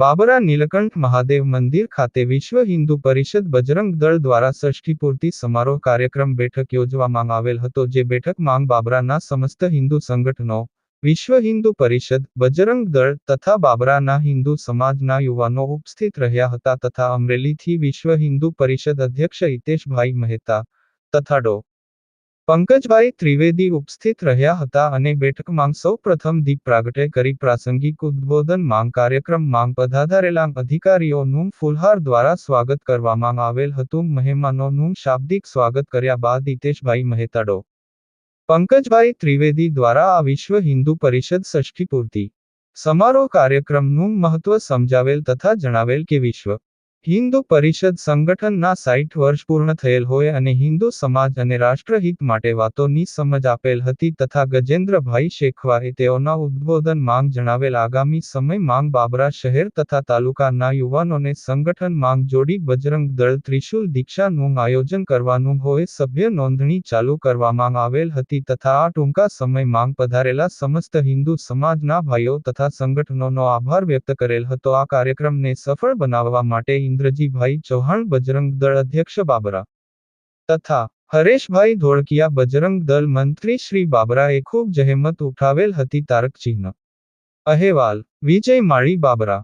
બાબરા નીલકંઠ મહાદેવ મંદિર ખાતે વિશ્વ હિન્દુ પરિષદ બજરંગ દળ દ્વારા ષષ્ઠીપૂર્તિ સમારોહ કાર્યક્રમ બેઠક યોજવામાં આવેલ હતો, જે બેઠકમાં બાબરાના સમસ્ત હિન્દુ સંગઠનો, વિશ્વ હિન્દુ પરિષદ, બજરંગ દળ તથા બાબરાના હિન્દુ સમાજના યુવાનો ઉપસ્થિત રહ્યા હતા તથા અમરેલીથી વિશ્વ હિન્દુ પરિષદ અધ્યક્ષ હિતેશભાઈ મહેતા તથા ડો. પંકજભાઈ ત્રિવેદી ઉપસ્થિત રહ્યા હતા અને બેઠકમાં સૌ પ્રથમ દીપ પ્રાગટે કરી પ્રાસંગિક ઉદ્બોધન માંગ કાર્યક્રમ માંગ પધારેલા અધિકારીઓનું ફુલહાર દ્વારા સ્વાગત કરવામાં આવેલ હતું. મહેમાનોનું શાબ્દિક સ્વાગત કર્યા બાદ હિતેશભાઈ મહેતાડો, પંકજભાઈ ત્રિવેદી દ્વારા આ વિશ્વ હિન્દુ પરિષદ ષષ્ઠી પૂર્તિ સમારોહ કાર્યક્રમનું મહત્વ સમજાવેલ તથા જણાવેલ કે વિશ્વ હિન્દુ પરિષદ સંગઠનના સાઠ વર્ષ પૂર્ણ થયેલ હોય અને હિન્દુ સમાજ અને રાષ્ટ્રહિત માટે વાતોની સમજ આપેલ હતી તથા ગજેન્દ્રભાઈ શેખવાએ તેઓના ઉદ્બોધન માંગ જણાવેલ આગામી સમય માંગ બાબરા શહેર તથા તાલુકાના યુવાનોને સંગઠન માંગ જોડી બજરંગ દળ ત્રિશુલ દીક્ષાનું આયોજન કરવાનું હોય સભ્ય નોંધણી ચાલુ કરવામાં આવેલ હતી તથા આ ટૂંકા સમય માંગ પધારેલા સમસ્ત હિન્દુ સમાજના ભાઈઓ તથા સંગઠનોનો આભાર વ્યક્ત કરેલ હતો. આ કાર્યક્રમને સફળ બનાવવા માટે ઇન્દ્રજીભાઈ ચૌહાણ બજરંગ દળ અધ્યક્ષ બાબરા. તથા હરેશભાઈ ધોળકિયા બજરંગ દળ મંત્રી શ્રી બાબરાએ ખૂબ જહેમત ઉઠાવેલ હતી તારક ચિહ્ન અહેવાલ, વિજય માળી બાબરા.